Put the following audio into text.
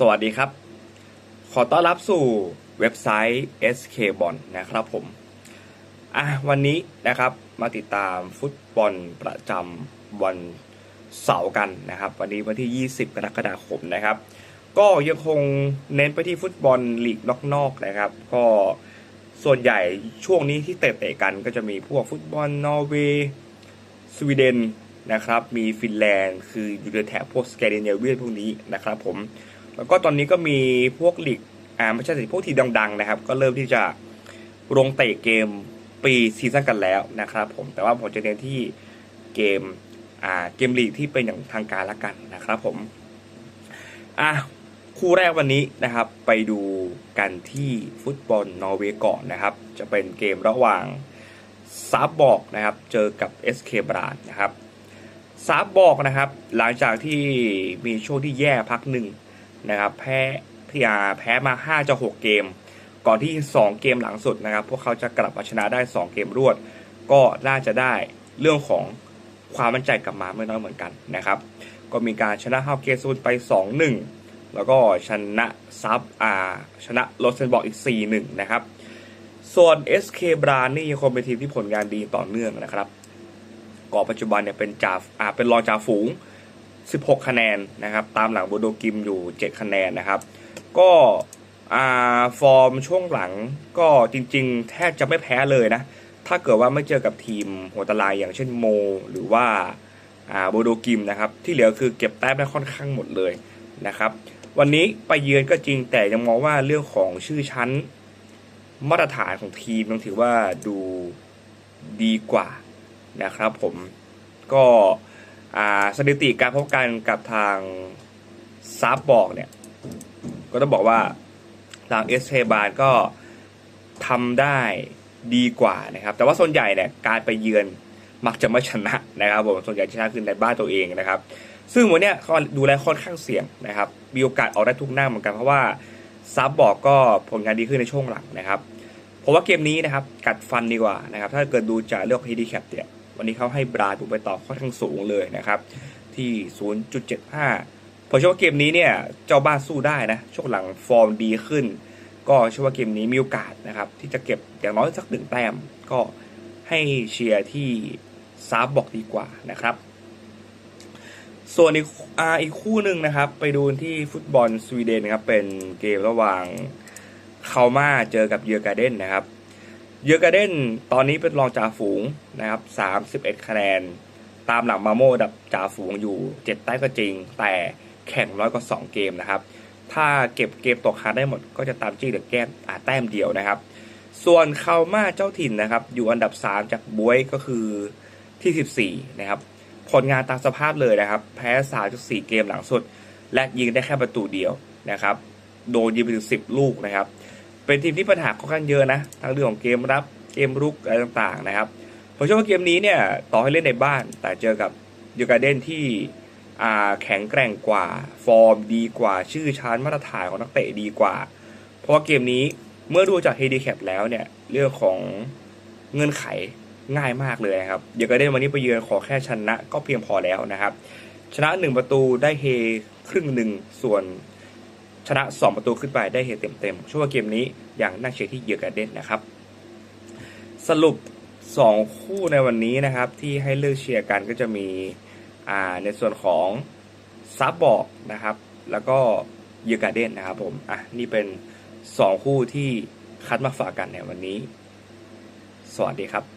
สวัสดีครับ ขอต้อนรับสู่เว็บไซต์ SK b o n นะครับผมอะวันนี้นะครับมาติดตามฟุตบอลประจำวันเสาร์กันนะครับ วันนี้วันที่ 20 กรกฎาคมนะครับ ก็ยังคงเน้นไปที่ฟุตบอลลีกนอกๆนะครับ ก็ส่วนใหญ่ช่วงนี้ที่เตะๆกันก็จะมีพวกฟุตบอลนอร์เวย์สวีเดนนะครับ มีฟินแลนด์ คืออยู่ในแถบพวกสแกนดิเนเวียนพวกนี้นะครับผม แล้วก็ตอนนี้ก็มีพวกลีกอ่าไม่ใช่สิพวกทีมดัง ๆ นะครับ ก็เริ่มที่จะลงเตะเกมปีซีซั่นกันแล้วนะครับผมแต่ว่าผมจะเน้นที่เกมอ่าเกมลีกที่เป็นอย่างทางการละกันนะครับผมอะคู่แรกวันนี้นะครับไปดูกันที่ฟุตบอลนอร์เวย์ก่อนนะครับ จะเป็นเกมระหว่างซาบบอกนะครับเจอกับ SK บรานนะครับซาบบอกนะครับ หลังจากที่มีช่วงที่แย่พักหนึ่ง นะครับ แพ้พีอาแพ้มา 5 จะ 6 เกม ก่อนที่ 2 เกมหลังสุดนะครับ พวกเขาจะกลับมาชนะได้ 2 เกมรวด ก็น่าจะได้เรื่องของความมั่นใจกลับมาไม่น้อยเหมือนกันนะครับ ก็มีการชนะฮาวเกซูนไป 2-1 แล้วก็ชนะซับอาชนะโรเซนบอกอีก 4-1 นะครับ ส่วน SK บรานนี่ยังคงเป็นทีมที่ผลงานดีต่อเนื่องนะครับก่อปัจจุบันเนี่ยเป็นจ่าอ่าเป็นรองจ่าฝูง 16 คะแนนนะครับ ตามหลังโบโดกิมอยู่ 7 คะแนนนะครับ ก็ฟอร์มช่วงหลังก็จริง ๆ แทบจะไม่แพ้เลยนะ ถ้าเกิดว่าไม่เจอกับทีมหัวตารางอย่างเช่นโม หรือว่าอ่าโบโดกิมนะครับ ที่เหลือคือเก็บแต้มได้ค่อนข้างหมดเลยนะครับ วันนี้ไปเยือนก็จริงแต่ยังมองว่าเรื่องของชื่อชั้นมาตรฐานของทีมต้องถือว่าดูดีกว่านะครับผมก็ สถิติการพบกันกับทางซับบอกเนี่ย ก็ต้องบอกว่าทางเอสเทบานก็ทำได้ดีกว่านะครับ แต่ว่าส่วนใหญ่เนี่ยการไปเยือนมักจะไม่ชนะนะครับผมส่วนใหญ่ชนะคือในบ้านตัวเองนะครับ ซึ่งวันนี้เขาดูแลค่อนข้างเสี่ยงนะครับ มีโอกาสออกได้ทุกหน้าเหมือนกันเพราะว่าซับบอกก็ผลงานดีขึ้นในช่วงหลังนะครับผมว่าเกมนี้นะครับกัดฟันดีกว่านะครับ ถ้าเกิดดูจากเรื่องฮีดีแคปเนี่ย วันนี้เขาให้บราดูไปต่อค่อนข้างสูงเลยนะครับ ที่ 0.75 ผมเชื่อว่าเกมนี้เนี่ยเจ้าบ้านสู้ได้นะช่วงหลังฟอร์มดีขึ้น ก็เชื่อว่าเกมนี้มีโอกาสนะครับที่จะเก็บอย่างน้อยสักหนึ่งแต้มก็ให้เชียร์ที่ซาบบอกดีกว่านะครับ ส่วนอีกออีกคู่หนึ่งนะครับ ไปดูที่ฟุตบอลสวีเดนนะครับเป็นเกมระหว่างคามาเจอกับเยอร์การ์เดนนะครับ เยอร์การ์เดนตอนนี้เป็นรองจ่าฝูงนะครับ 31 คะแนน ตามหลังมาโมดับจ่าฝูงอยู่ 7 แต้มก็จริง แต่แข่งน้อยกว่า2เกมนะครับ ถ้าเก็บเกมตกคาได้หมดก็จะตามจี้เหลือแก้มอาแต้มเดียวนะครับ ส่วนคามาเจ้าถิ่นนะครับ อยู่อันดับ 3 จากบวยก็คือที่ 14 นะครับ ผลงานตามสภาพเลยนะครับ แพ้ 3.4 เกมหลังสุด และยิงได้แค่ประตูเดียวนะครับ โดนยิงไปถึง10 ลูกนะครับ เป็นทีมที่ปัญหาค่อนข้างเยอะนะทั้งเรื่องของเกมรับเกมรุกอะไรต่างๆนะครับผมเชื่อว่าเกมนี้เนี่ยต่อให้เล่นในบ้าน แต่เจอกับยูการ์เดนที่แข็งแกร่งกว่า ฟอร์มดีกว่าชื่อชั้นมาตรฐานของนักเตะดีกว่า เพราะว่าเกมนี้เมื่อดูจากเฮดีแคปแล้วเนี่ยเรื่องของเงื่อนไขง่ายมากเลยครับยูการ์เดนวันนี้ไปเยือนขอแค่ชนะก็เพียงพอแล้วนะครับ ชนะหนึ่งประตูได้เฮครึ่งหนึ่งส่วน ชนะ 2 ประตูขึ้นไปได้เฮเต็มๆช่วงเกมนี้อย่างน่าเชียร์ที่เยอร์กาเดนนะครับ สรุป 2 คู่ในวันนี้นะครับที่ให้เลือกเชียร์กันก็จะมีในส่วนของซับบอกนะครับ แล้วก็เยอร์กาเดนนะครับผมอะนี่เป็น 2 คู่ที่คัดมาฝากกันในวันนี้ สวัสดีครับ